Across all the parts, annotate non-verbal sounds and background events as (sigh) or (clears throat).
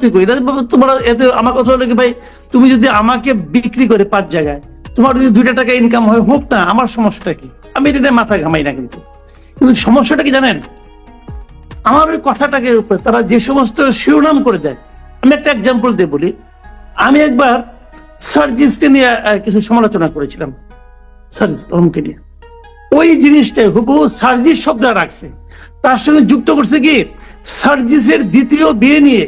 সত্যি করি তোমার এতে আমার কথা হলো কি ভাই, তুমি যদি আমাকে বিক্রি করে পাঁচ জায়গায়, তোমার যদি দুইটা টাকা ইনকাম হয়, হোক না, আমার সমস্যাটা কি? আমি এটা নিয়ে মাথা ঘামাই না কিন্তু। কিন্তু সমস্যাটা কি জানেন? আমার ওই কথাটাকে উপরে, তারা যে সমস্ত শিরোনাম করে দেয়, আমি একটা এক্সাম্পল দিয়ে বলি। আমি একবার সার্জিসকে নিয়ে কিছু সমালোচনা করেছিলাম, সার্জিস রহমকে নিয়ে। ওই জিনিসটা হুবহু সার্জিস শব্দ রাখছে। তার সঙ্গে যুক্ত করছে কি? সার্জিসের দ্বিতীয় বিয়ে নিয়ে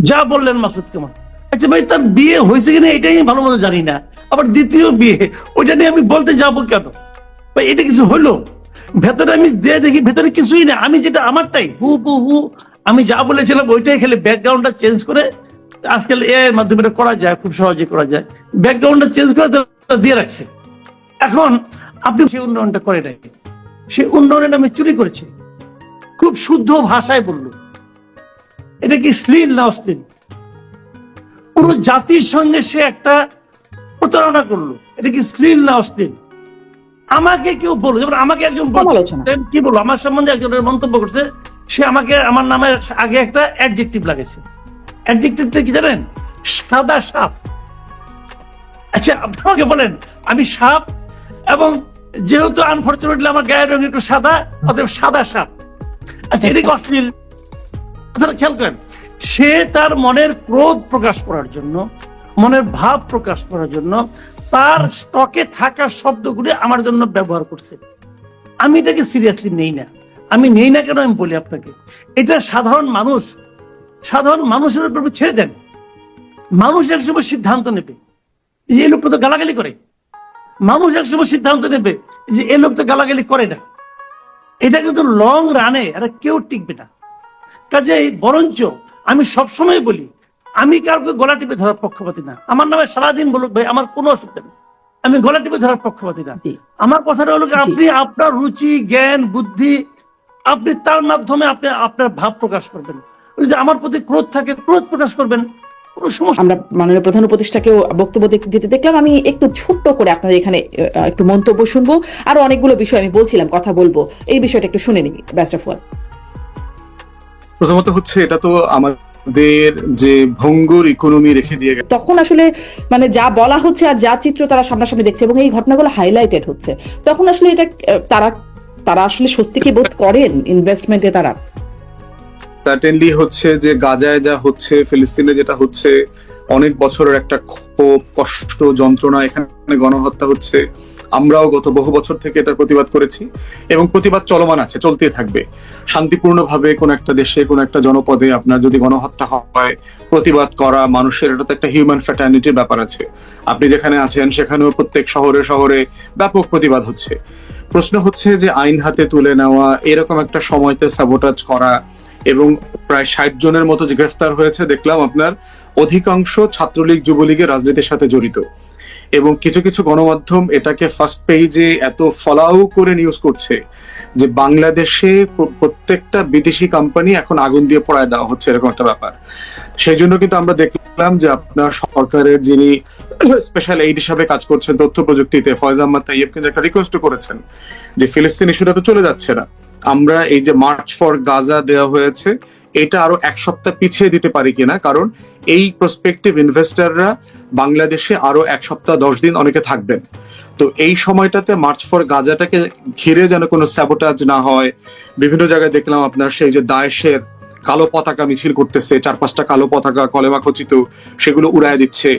যা বললেন মাসুদ কামাল। আচ্ছা ভাই, তার বিয়ে হয়েছে কিনা এটাই আমি ভালো মতো জানি না। আবার দ্বিতীয় বিয়ে, ওইটা নিয়ে আমি বলতে যাব কেন? ভাই, এটা কিছু হলো? ভেতরে আমি যে দেখি, ভেতরে কিছুই না। আমি যেটা আমারটাই, হু হু হু, আমি যা বলেছিলাম ওইটাই খেলে ব্যাকগ্রাউন্ডটা চেঞ্জ করে, আজকাল এ এর মাধ্যমে এটা করা যায়, খুব সহজে করা যায়। ব্যাকগ্রাউন্ডটা চেঞ্জ করে দিয়ে রাখছে। এখন আপনি সেই উন্নয়নটা করে নাই। সেই উন্নয়নের আমি চুরি করেছি। খুব শুদ্ধ ভাষায় বলল। এটা কি শ্লীল না অশ্লীল? পুরো জাতির সঙ্গে সে একটা প্রতারণা করল এটা কি শ্লীল না অশ্লীল? আমাকে কেউ বলল যেমন আমাকে একজন কি বলব আমার সম্বন্ধে একজনের মন্তব্য করছে সে আমাকে আমার নামের আগে একটা অ্যাডজেক্টিভ লাগাইছে। অ্যাডজেক্টিভটা কি জানেন? সাদা সাপ। আচ্ছা আপনি আমাকে বলেন আমি সাপ এবং যেহেতু আনফর্চুনেটলি আমার গায়ের রং একটু সাদা অতএব সাদা সাপ। আচ্ছা এটা কি অশ্লীল? কথাটা খেয়াল করেন, সে তার মনের ক্রোধ প্রকাশ করার জন্য, মনের ভাব প্রকাশ করার জন্য, তার স্টকে থাকা শব্দগুলি আমার জন্য ব্যবহার করছে। আমি এটাকে সিরিয়াসলি নেই না। আমি নেই না কেন আমি বলি আপনাকে? এটা সাধারণ মানুষ, সাধারণ মানুষের উপর ছেড়ে দেন। মানুষ একসময় সিদ্ধান্ত নেবে এই লোকটা তো গালাগালি করে। মানুষ একসময় সিদ্ধান্ত নেবে যে এই লোক তো গালাগালি করে না। এটা কিন্তু লং রানে এটা কেউ টিকবে না। কাজে বরঞ্চ আমি সবসময় বলি আমি কাউকে গলা টিপে ধরার পক্ষপাতি না। আমার নামে সারাদিন বলুক ভাই আমার কোনো অসুবিধা নেই। আমি গলা টিপে ধরার পক্ষপাতি না। আমার কথাটা হলো আপনি আপনার রুচি জ্ঞান বুদ্ধি আপনি তার মাধ্যমে আপনি আপনার ভাব প্রকাশ করবেন। যে আমার প্রতি ক্রোধ থাকে ক্রোধ প্রকাশ করবেন কোনো সমস্যা আমরা মাননীয় প্রধান উপদেষ্টাকেও বক্তব্য দিতে- দেখলাম। আমি একটু ছোট্ট করে আপনাদের এখানে একটু মন্তব্য শুনব। আর অনেকগুলো বিষয় আমি বলছিলাম কথা বলব। এই বিষয়টা একটু শুনে নিবি ব্যাস্ট অফ প্রথমত হচ্ছে এটা তো আমাদের যে ভঙ্গুর ইকোনমি রেখে দিয়ে গেছে। তখন আসলে মানে যা বলা হচ্ছে আর যা চিত্র তারা সামনাসামনি দেখছে এবং এই ঘটনাগুলো হাইলাইটেড হচ্ছে। তখন আসলে এটা তারা তারা আসলে সত্যি কি বোধ করেন ইনভেস্টমেন্টে তারা? সার্টেনলি হচ্ছে যে গাজায় যা হচ্ছে ফিলিস্তিনে যেটা হচ্ছে অনেক বছরের একটা ক্ষোভ কষ্ট যন্ত্রণা এখানে গণহত্যা হচ্ছে। আমরাও গত বহু বছর থেকে এটার প্রতিবাদ করেছি এবং প্রতিবাদ চলমান আছে চলতে থাকবে। শান্তিপূর্ণভাবে কোন একটা দেশে, কোন একটা জনপদে আপনার যদি গণহত্যা হয়, প্রতিবাদ করা মানুষের, এটা তো একটা হিউম্যান ফ্যাটার্নিটির ব্যাপার আছে। আপনি যেখানে আছেন, সেখানেও প্রত্যেক শহরে শহরে ব্যাপক প্রতিবাদ হচ্ছে। প্রশ্ন হচ্ছে যে আইন হাতে তুলে নেওয়া, এরকম একটা সময়তে সাবোটাজ করা এবং প্রায় ষাট জনের মতো গ্রেফতার হয়েছে, দেখলাম আপনার অধিকাংশ ছাত্রলীগ, যুবলীগের রাজনীতির সাথে জড়িত। এবং কিছু কিছু গণমাধ্যম এটাকে ফার্স্ট পেজে এত ফলাও করে নিউজ করছে যে বাংলাদেশে প্রত্যেকটা বিদেশি কোম্পানি এখন আগুন দিয়ে পড়ায় দেওয়া হচ্ছে, এরকম একটা ব্যাপার। সেই জন্য কিন্তু আমরা দেখলাম যে আপনার সরকারের যিনি (clears throat) স্পেশাল এইড হিসাবে কাজ করছেন তথ্য প্রযুক্তিতে, ফয়জ আহমদ তাইয়েব কিন্তু একটা রিকোয়েস্ট করেছেন যে ফিলিস্তিন ইস্যুটা তো চলে যাচ্ছে না। আমরা এই যে মার্চ ফর গাজা দেওয়া হয়েছে এটা আরও এক সপ্তাহ পিছিয়ে দিতে পারি কিনা, কারণ এই প্রসপেক্টিভ ইনভেস্টররা বাংলাদেশে আরও এক সপ্তাহ, দশ দিন অনেকে থাকবেন। তো এই সময়টাতে মার্চ ফর গাজাটাকে ঘিরে যেন কোনো স্যাবোটাজ না হয়, বিভিন্ন জায়গায় দেখলাম আপনার সেই যে দায়েশের কালো পতাকা মিছিল করতেছে চার পাঁচটা কালো পতাকা, কলেমা খচিত, সেগুলো উড়ায় দিচ্ছে।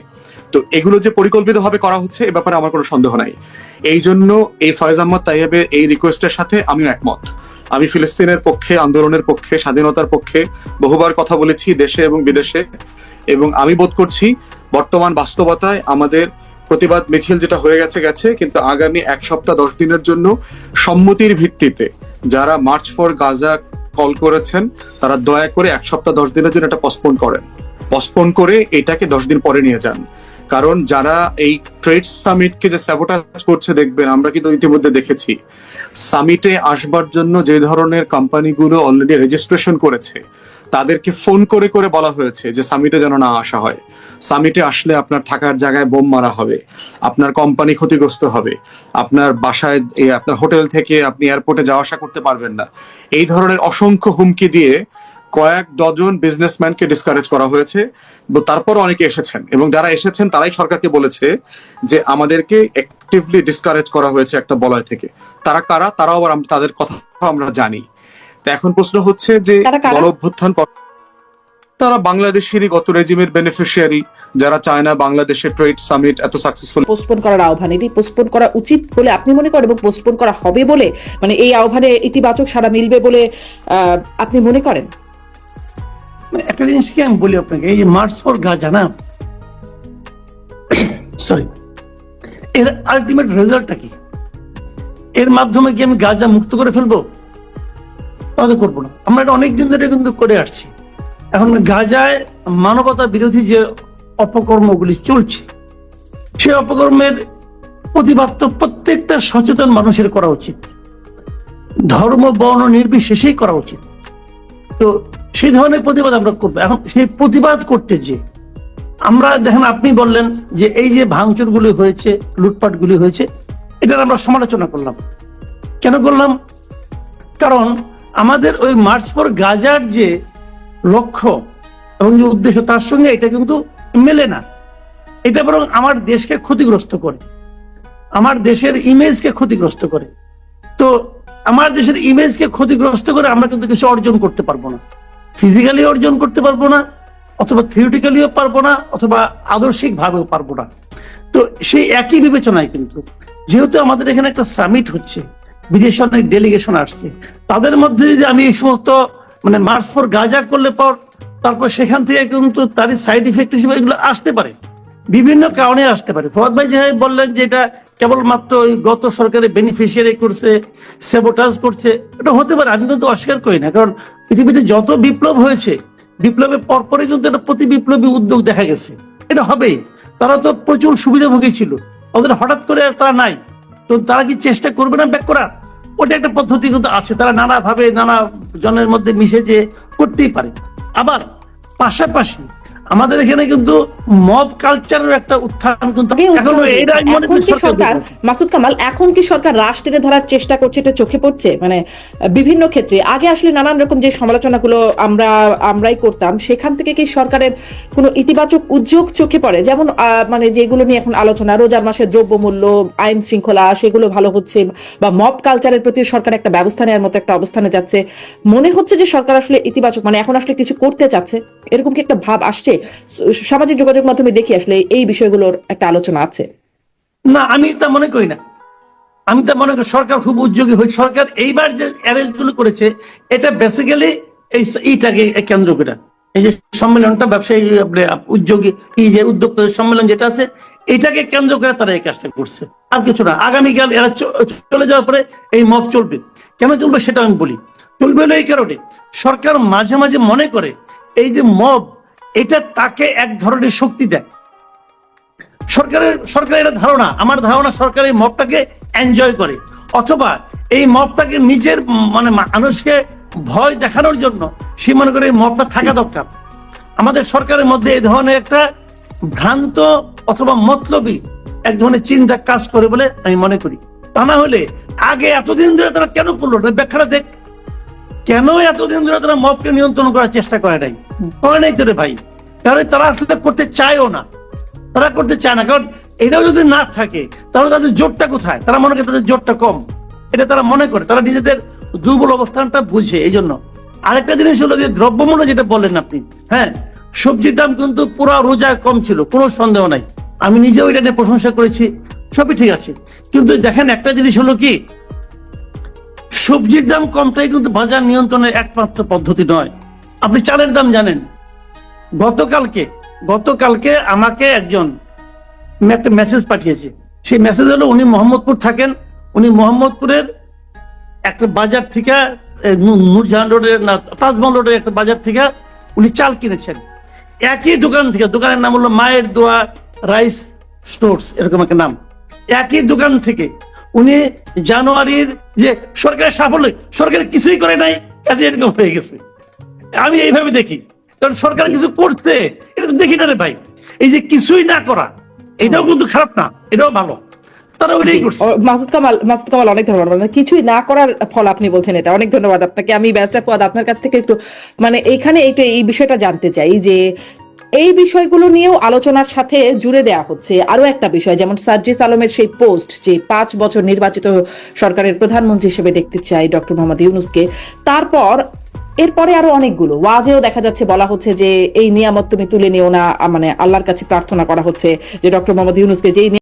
তো এগুলো যে পরিকল্পিতভাবে করা হচ্ছে, এ ব্যাপারে আমার কোনো সন্দেহ নাই। এই জন্য এই ফয়েজ আহমদ তাইয়েবের এই রিকোয়েস্টের সাথে আমিও একমত। আমি ফিলিস্তিনের পক্ষে, আন্দোলনের পক্ষে, স্বাধীনতার পক্ষে বহুবার কথা বলেছি দেশে এবং বিদেশে। এবং আমি বোধ করছি বর্তমান বাস্তবতায় আমাদের প্রতিবাদ মিছিল যেটা হয়ে গেছে গেছে, কিন্তু আগামী এক সপ্তাহ, দশ দিনের জন্য সম্মতির ভিত্তিতে যারা মার্চ ফর গাজা কল করেছেন, তারা দয়া করে এক সপ্তাহ, দশ দিনের জন্য এটা পসপোন করেন। পসপোন করে এটাকে দশ দিন পরে নিয়ে যান। কারণ যারা এই ট্রেড সামিটকে যে স্যাবোটাজ করছে, দেখবেন, আমরা কিন্তু ইতিমধ্যে দেখেছি। সামিটে আসবার জন্য যে ধরনের কোম্পানিগুলো অলরেডি রেজিস্ট্রেশন করেছে, তাদেরকে ফোন করে করে বলা হয়েছে যে সামিটে যেন না আসা হয়। সামিটে আসলে আপনার থাকার জায়গায় বোম মারা হবে, আপনার কোম্পানি ক্ষতিগ্রস্ত হবে, আপনার বাসায় আপনার হোটেল থেকে আপনি এয়ারপোর্টে যাওয়া আসা করতে পারবেন না। এই ধরনের অসংখ্য হুমকি দিয়ে কয়েক ডজন বিজনেসম্যানকে ডিসকারেজ করা হয়েছে। তারপর অনেকে এসেছেন এবং যারা এসেছেন তারাই সরকারকে বলেছে যে আমাদেরকে অ্যাক্টিভলি ডিসকারেজ করা হয়েছে একটা বলয় থেকে। তারা কারা? তারাও আবার তাদের কথা আমরা জানি। তো এখন প্রশ্ন হচ্ছে যে তারা কারা? গণ অভ্যুত্থান তারা বাংলাদেশেরই গত রেজিমের বেনিফিশিয়ারি যারা চায় না বাংলাদেশের ট্রেড সামিট এত সাকসেসফুল পোস্টপোন করার আহ্বান এটি পোস্টপোন করা উচিত বলে আপনি মনে করেন এবং পোস্টপোন করা হবে বলে মানে এই আহ্বানে ইতিবাচক সাড়া মিলবে বলে আপনি মনে করেন? একটা জিনিস কি আমি বলি আপনাকে? এই যে মার্চ ফর গাজা না সরি এর আলটিমেট রেজাল্টটা কি? এর মাধ্যমে কি আমি গাজা মুক্ত করে ফেলব? তাহলে করব না। আমরা এটা অনেকদিন ধরে কিন্তু করে আসছি। এখন গাজায় মানবতা বিরোধী যে অপকর্মগুলি চলছে, সেই অপকর্মের প্রতিবাদ তো প্রত্যেকটা সচেতন মানুষের করা উচিত। ধর্ম, বর্ণ, নির্বিশেষেই করা উচিত। তো সেই ধরনের প্রতিবাদ আমরা করব। এখন সেই প্রতিবাদ করতে যে, আমরা দেখেন আপনি বললেন যে এই যে ভাঙচুর গুলি হয়েছে লুটপাট গুলি হয়েছে, এটার আমরা সমালোচনা করলাম। কেন করলাম? কারণ আমাদের ওই মার্চ ফর গাজার যে লক্ষ্য এবং যে উদ্দেশ্য, তার সঙ্গে এটা কিন্তু মেলে না। এটা বরং আমার দেশকে ক্ষতিগ্রস্ত করে। আমার দেশের ইমেজকে ক্ষতিগ্রস্ত করে। তো আমার দেশের ইমেজকে ক্ষতিগ্রস্ত করে আমরা কিন্তু কিছু অর্জন করতে পারব না। ফিজিক্যালি অর্জন করতে পারব না, অথবা থিওরিটিক্যালিও পারব না, অথবা আদর্শিক ভাবেও পারব না। তো সেই একই বিবেচনায় কিন্তু, যেহেতু আমাদের এখানে একটা সামিট হচ্ছে, বিদেশে অনেক ডেলিগেশন আসছে, তাদের মধ্যে যে আমি এই সমস্ত মানে মার্চ ফর গাজা করলে পর, তারপর সেখান থেকে কিন্তু তারই সাইড ইফেক্ট হিসেবে এগুলো আসতে পারে। বিভিন্ন কারণে আসতে পারে। ফওয়াদ ভাই যেভাবে বললেন যে এটা কেবলমাত্র গত সরকারের বেনিফিশিয়ারি করছে সেবোটাজ করছে, এটা হতে পারে, আমি কিন্তু অস্বীকার করি না। কারণ পৃথিবীতে যত বিপ্লব হয়েছে বিপ্লবের পরপরই কিন্তু একটা প্রতি বিপ্লবী উদ্যোগ দেখা গেছে। এটা হবেই। তারা তো প্রচুর সুবিধাভোগী ছিল। ওদের হঠাৎ করে আর তারা নাই। তো তারা কি চেষ্টা করবে না ব্যাক করার? ওটা একটা পদ্ধতি কিন্তু আছে। তারা নানা ভাবে নানা জনের মধ্যে মিশে যে করতেই পারে। আবার পাশাপাশি আমাদের এখানে কিন্তু মব কালচারের একটা উত্থান কিন্তু এখনও। মনে সরকার? সরকার মাসুদ কামাল এখন কি সরকার রাশ টেনে ধরার চেষ্টা করছে? এটা চোখে পড়ছে? মানে বিভিন্ন ক্ষেত্রে। আগে আসলে নানান রকম যে সমালোচনাগুলো আমরা আমরাই করতাম সেখান থেকে কি সরকারের কোনো ইতিবাচক উদ্যোগ চোখে পড়ে? যেমন মানে যেগুলো নিয়ে এখন আলোচনা রোজার মাসে দ্রব্যমূল্য আইন শৃঙ্খলা সেগুলো ভালো হচ্ছে বা মব কালচারের প্রতি সরকার একটা ব্যবস্থা নেওয়ার মতো একটা অবস্থানে যাচ্ছে। মনে হচ্ছে যে সরকার আসলে ইতিবাচক মানে এখন আসলে কিছু করতে চাচ্ছে? এরকম কি একটা ভাব আসছে? সামাজিক যোগাযোগ মাধ্যমে দেখি আসলে এই বিষয়গুলোর একটা আলোচনা আছে। না, আমি তা মনে করি না। আমি তা মনে করি, সরকার খুব উদ্যোগী হয়েছে সরকার এইবার যে অ্যারেঞ্জগুলো করেছে, এটা বেসিক্যালি এই এইটাকে কেন্দ্র করে। এই যে সম্মেলনটা ব্যবসায়ী উদ্যোগী এই যে উদ্যোক্তা সম্মেলন যেটা আছে, এটাকে কেন্দ্র করে তারা এই কাজটা করছে। আর কিছু না। আগামীকাল এরা চলে যাওয়ার পরে এই মব চলবে। কেন চলবে সেটা আমি বলি। চলবে হলো এই কারণে সরকার মাঝে মাঝে মনে করে, এই যে মব এটা তাকে এক ধরনের শক্তি দেয়। সরকারের সরকারের এটা ধারণা, আমার ধারণা সরকার এই মবটাকে এনজয় করে। অথবা এই মবটাকে নিজের মানে মানুষকে ভয় দেখানোর জন্য সে মনে করে এই মবটা থাকা দরকার। আমাদের সরকারের মধ্যে এই ধরনের একটা ভ্রান্ত অথবা মতলবী এক ধরনের চিন্তা কাজ করে বলে আমি মনে করি। তা না হলে আগে এতদিন ধরে তারা কেন করল? ব্যাখ্যাটা দেখ। কেন এতদিন ধরে তারা মবকে নিয়ন্ত্রণ করার চেষ্টা করে নাই? করে নাই তোরে ভাই। কারণ তারা আসলে করতে চায়ও না। তারা করতে চায় না। কারণ এটাও যদি না থাকে, তাহলে তাদের জোরটা কোথায়? তারা মনে করে তাদের জোরটা কম। এটা তারা মনে করে। তারা নিজেদের দুর্বল অবস্থানটা বুঝে। এই জন্য আরেকটা জিনিস হলো যে দ্রব্যমূল্য যেটা বললেন আপনি হ্যাঁ সবজির দাম কিন্তু পুরো রোজা কম ছিল, কোনো সন্দেহ নাই। আমি নিজেও এটা নিয়ে প্রশংসা করেছি, সবই ঠিক আছে। কিন্তু দেখেন একটা জিনিস হলো কি সবজির দাম কমটাই কিন্তু বাজার নিয়ন্ত্রণের একমাত্র পদ্ধতি নয়। আপনি চালের দাম জানেন। গতকালকে গতকালকে আমাকে একজন একটা মেসেজ পাঠিয়েছে। সেই মেসেজ হলো উনি মোহাম্মদপুর থাকেন। উনি মোহাম্মদপুরের একটা বাজার থেকে নূরজাহান রোডের, না, তাজমহল রোডের একটা বাজার থেকে উনি চাল কিনেছেন। একই দোকান থেকে, দোকানের নাম হলো মায়ের দোয়া রাইস স্টোরস, এরকম একটা নাম। একই দোকান থেকে উনি জানুয়ারির যে সরকারের সাফল্য সরকার কিছুই করে নাই কাজে এরকম হয়ে গেছে। আমি এইভাবে দেখি। কারণ সরকার কিছু করছে এটা তো দেখি না রে ভাই। এই যে কিছুই না করা এটাও কিন্তু খারাপ না এটাও ভালো। তারা ওইটাই করছে। মাসুদ কামাল মাসুদ কামাল অনেক ধন্যবাদ। মানে কিছুই না করার ফল আপনি বলছেন এটা অনেক ধন্যবাদ আপনাকে। আমি ব্যস্ত ফুয়াদ আপনার কাছ থেকে একটু মানে এখানে এইটা এই বিষয়টা জানতে চাই যে এই বিষয়গুলো নিয়েও আলোচনার সাথে জুড়ে দেওয়া হচ্ছে। আরও একটা বিষয়, যেমন সার্জিস আলমের সেই পোস্ট যে পাঁচ বছর নির্বাচিত সরকারের প্রধানমন্ত্রী হিসেবে দেখতে চাই ডক্টর মোহাম্মদ ইউনুসকে। তারপর এরপরে আরও অনেকগুলো, ওয়াজেও দেখা যাচ্ছে বলা হচ্ছে যে এই নিয়ামত তুমি তুলে নিও না মানে আল্লাহর কাছে প্রার্থনা করা হচ্ছে যে ডক্টর মোহাম্মদ ইউনুসকে যেই